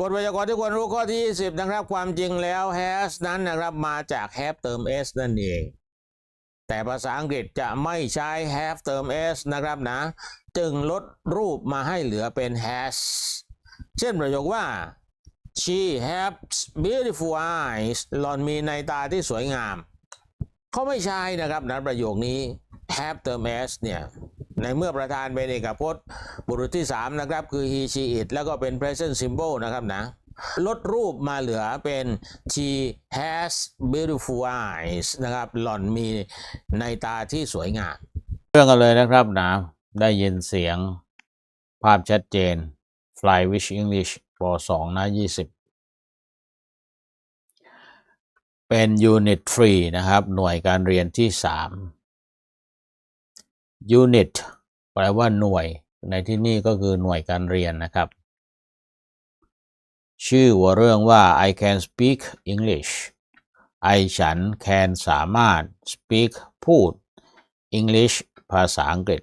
กฎไวยากรณ์ที่ควรรู้ข้อที่ 20 นะครับ ความจริงแล้ว has นั้นนะครับมาจาก have เติม s นั่นเอง แต่ภาษาอังกฤษจะไม่ใช้ have เติม s นะครับนะ จึงลดรูปมาให้เหลือเป็น has เช่นประโยคว่า she has beautiful eyes หล่อนมีในตาที่สวยงาม เขาไม่ใช้นะครับนะประโยคนี้ have เติม s เนี่ย ในเมื่อประธานเป็นเอกพจน์ บุรุษที่ 3 นะครับ คือ he she it แล้วก็เป็น present simple นะครับนะลดรูปมาเหลือเป็น she has beautiful eyes นะครับ หล่อนมีในตาที่สวยงาม เรื่องกันเลยนะครับนะ ได้ยินเสียงภาพชัดเจน Fly Wish English ป .2 นะ20 เป็น Unit 3นะครับ หน่วยการเรียนที่ 3 Unit แปลว่าหน่วย ในที่นี่ก็คือหน่วยการเรียนนะครับ ชื่อหัวเรื่องว่า I can speak English I ฉัน can สามารถ speak พูด English ภาษาอังกฤษ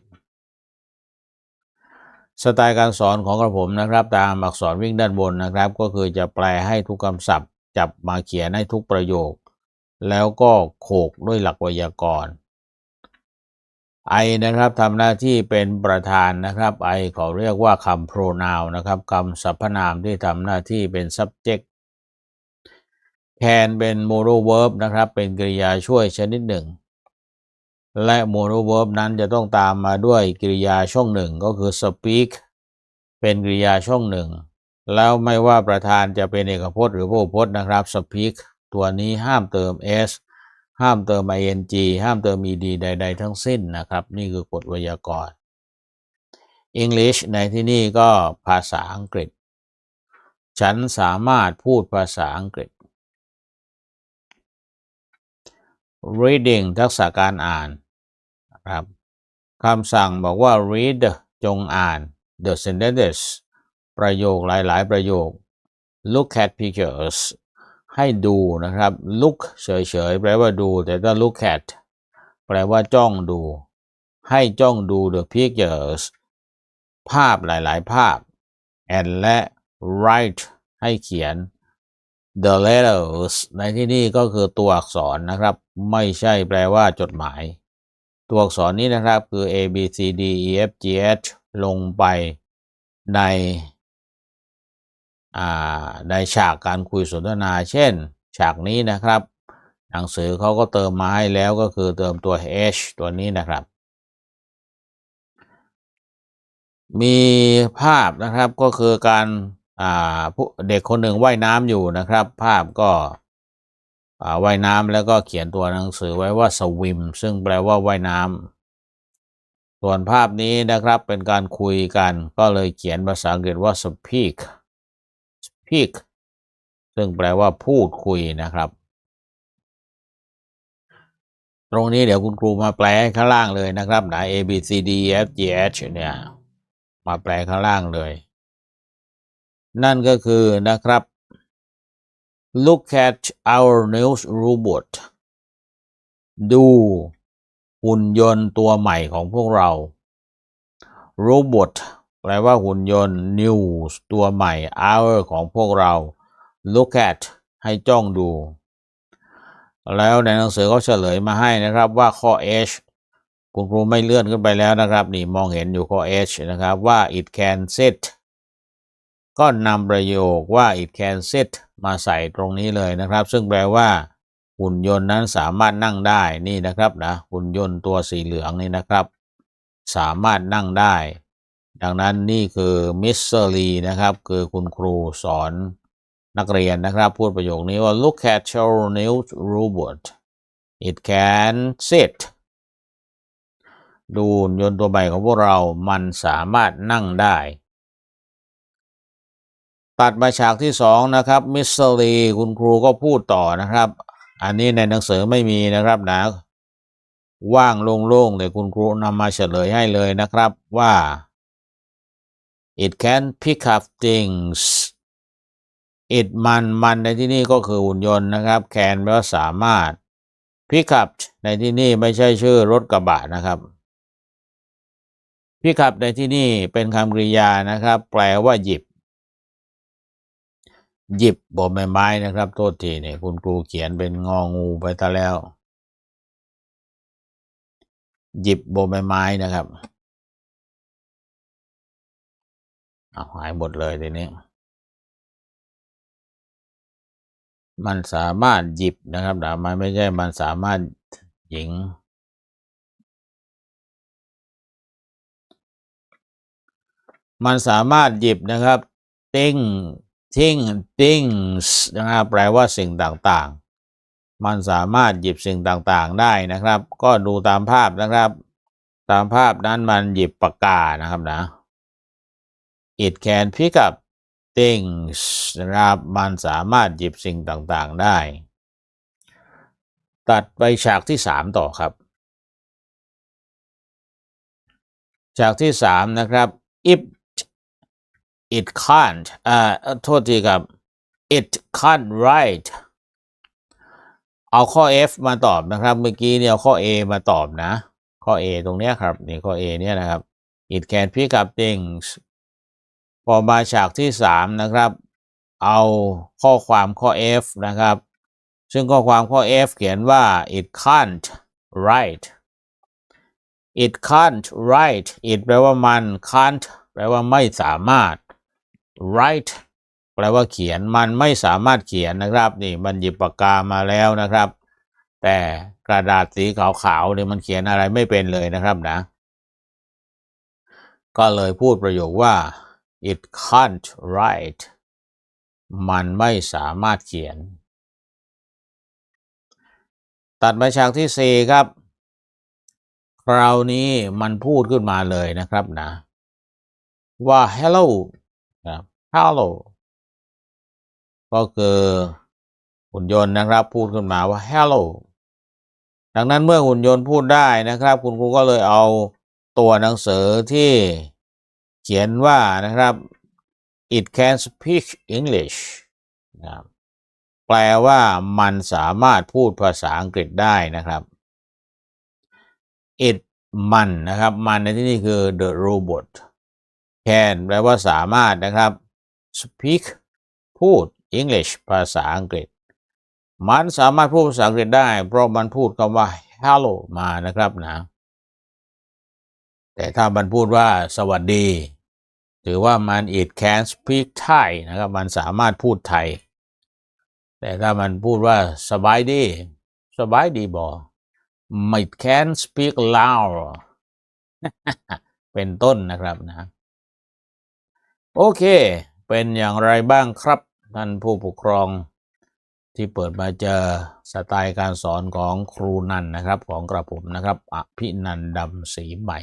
สไตล์การสอนของกระผมนะครับ ตามอักษรวิ่งด้านบนนะครับ ก็คือจะแปลให้ทุกคำศัพท์ จับมาเขียนให้ทุกประโยค แล้วก็โขกด้วยหลักไวยากรณ์ ไอนะครับทำหน้าที่เป็นประธานนะครับไอเขาเรียกว่าคำ pronoun นะครับคำสรรพนามที่ทำหน้าที่เป็น subject can เป็น modal verb นะครับ เป็นกริยาช่วยชนิดหนึ่ง และ modal verb นั้นจะต้องตามมาด้วยกริยาช่องหนึ่งก็คือ speak เป็นกริยาช่องหนึ่ง แล้วไม่ว่าประธานจะเป็นเอกพจน์หรือพหูพจน์นะครับ speak ตัวนี้ห้ามเติม s ห้ามเติม ing ห้ามเติม ed ใด ๆ ทั้งสิ้นนะครับ นี่คือกฎไวยากรณ์ English ในที่นี่ก็ภาษาอังกฤษ ฉันสามารถพูดภาษาอังกฤษ reading ทักษะการอ่านครับคำสั่งบอกว่า read จงอ่าน the sentences ประโยคหลาย ๆ ประโยค look at pictures ให้ดูนะครับ look เฉยๆแปลว่าดู แต่ถ้า look at แปลว่าจ้องดู ให้จ้องดู the pictures ภาพหลายๆ ภาพ and และ write ให้เขียน the letters ในที่นี่ก็คือตัวอักษรนะครับ ไม่ใช่แปลว่าจดหมาย ตัวอักษรนี้นะครับคือ a b c d e f g h ลงไปใน ในฉากการคุยสนทนา เช่น ฉากนี้นะครับ หนังสือเขาก็เติมมาให้แล้วก็คือเติมตัว h ตัวนี้นะครับ มีภาพนะครับก็คือการาเด็กคนหนึ่งว่ายน้ำอยู่นะครับ ภาพก็ว่ายน้ำแล้วก็เขียนตัวหนังสือไว้ว่า swim ซึ่งแปลว่าว่ายน้ำส่วนภาพนี้นะครับเป็นการคุยกันก็เลยเขียนภาษาอังกฤษว่า speak speak ซึ่งแปลว่าพูดคุยนะครับ ตรงนี้เดี๋ยวคุณครูมาแปลข้างล่างเลยนะครับนะ A B C D E F G H เนี่ย มาแปลข้างล่างเลย นั่นก็คือนะครับ look at our news robot ดูหุ่นยนต์ตัวใหม่ของพวกเรา robot แปลว่าหุ่นยนต์ news ตัวใหม่ our ของพวกเรา look at ให้จ้องดู แล้วในหนังสือเขาเฉลยมาให้นะครับว่าข้อ H คุณครูไม่เลื่อนขึ้นไปแล้วนะครับ นี่มองเห็นอยู่ข้อ H นะครับว่า it can sit ก็นำประโยคว่า it can sit มาใส่ตรงนี้เลยนะครับ ซึ่งแปลว่า หุ่นยนต์นั้นสามารถนั่งได้นี่นะครับนะหุ่นยนต์ตัวสีเหลืองนี่นะครับ สามารถนั่งได้ ดังนั้นนี่คือมิสเซอรีนะครับคือคุณครูสอนนักเรียนนะครับ พูดประโยคนี้ว่า look at your new robot it can sit ดูนยนต์ตัวใหม่ของพวกเรามันสามารถนั่งได้ ตัดมาฉากที่สองนะครับมิสเตอรีคุณครูก็พูดต่อนะครับ อันนี้ในหนังสือไม่มีนะครับนะ ว่างโล่งๆแต่คุณครูนำมาเฉลยให้เลยนะครับว่า it can pick up things it มันมันในที่นี่ก็คือหุ่นยนต์นะครับ can แปลว่าสามารถ pick up ในที่นี่ไม่ใช่ชื่อรถกระบะนะครับ pick up ในที่นี่เป็นคำกริยานะครับ แปลว่าหยิบ หยิบบใบไม้นะครับ โทษทีเนี่ยคุณครูเขียนเป็นงองูไปซะแล้ว หยิบโบใบไม้นะครับ เอาหายหมดเลยทีนี้ มันสามารถหยิบนะครับแต่มันไม่ใช่มันสามารถหญิง มันสามารถหยิบนะครับ ติ้งทิ้งติ้งนะครับแปลว่าสิ่งต่างๆ มันสามารถหยิบสิ่งต่างๆได้นะครับ ก็ดูตามภาพนะครับ ตามภาพนั้นมันหยิบปากกานะครับนะ it can pick up things นะครับมันสามารถหยิบสิ่งต่างๆได้ ตัดไปฉากที่สามต่อครับ ฉากที่สามนะครับ if it can't อ่าโทษทีครับ it can't write เอาข้อ F มาตอบนะครับ เมื่อกี้เนี่ยเอาข้อ A มาตอบนะ ข้อ A ตรงเนี้ยครับนี่ข้อ A เนี่ยนะครับ it can pick up things พอมาฉากที่สามนะครับ เอาข้อความข้อ F นะครับ ซึ่งข้อความข้อ F เขียนว่า it can't write it can't write it แปลว่ามัน can't แปลว่าไม่สามารถ write แปลว่าเขียนมันไม่สามารถเขียนนะครับ นี่มันหยิบปากกามาแล้วนะครับ แต่กระดาษสีขาวๆเนี่ยมันเขียนอะไรไม่เป็นเลยนะครับนะ ก็เลยพูดประโยคว่า it can't write มันไม่สามารถเขียน ตัดมาฉากที่สี่ครับ คราวนี้มันพูดขึ้นมาเลยนะครับนะ ว่า hello นะครับ hello ก็คือหุ่นยนต์นะครับ พูดขึ้นมาว่า hello ดังนั้นเมื่อหุ่นยนต์พูดได้นะครับ คุณครูก็เลยเอาตัวหนังสือที่ เขียนว่านะครับ it can speak English นะครับแปลว่ามันสามารถพูดภาษาอังกฤษได้นะครับ it มันนะครับมันในที่นี้คือ the robot can แปลว่าสามารถนะครับ speak พูด English ภาษาอังกฤษ มันสามารถพูดภาษาอังกฤษได้ เพราะมันพูดคำว่า hello มานะครับนะ แต่ถ้ามันพูดว่าสวัสดี ถือว่ามัน it can speak Thai นะครับ มันสามารถพูดไทย แต่ถ้ามันพูดว่าสบายดี สบายดีบอ it can speak loud เป็นต้นนะครับนะ โอเค เป็นอย่างไรบ้างครับ ท่านผู้ปกครองที่เปิดมาเจอสไตล์การสอนของครูนันนะครับ ของกระผมนะครับ อภินันดำสีใหม่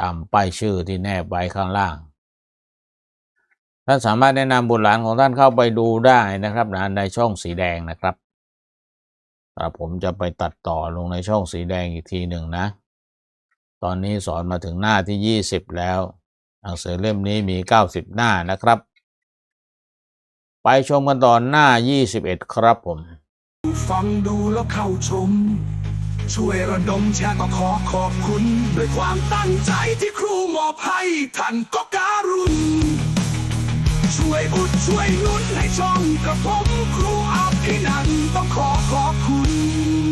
ตามป้ายชื่อที่แนบไว้ข้างล่าง ท่านสามารถแนะนำบุตรหลานของท่านเข้าไปดูได้นะครับนะในช่องสีแดงนะครับกระผมจะไปตัดต่อลงในช่องสีแดงอีกทีหนึ่งนะ ตอนนี้สอนมาถึงหน้าที่ 20 แล้ว หนังสือเล่มนี้มี 90 หน้านะครับ ไปชมกันตอนหน้า 21 ครับผม ฟังดูแล้วเข้าชม ช่วยระดมแชร์ก็ขอขอบคุณ ด้วยความตั้งใจที่ครูมอบให้ท่านก็การุณช่วยอุดช่วยนุนให้ช่องกระผมครูอภินันต้องขอขอบคุณ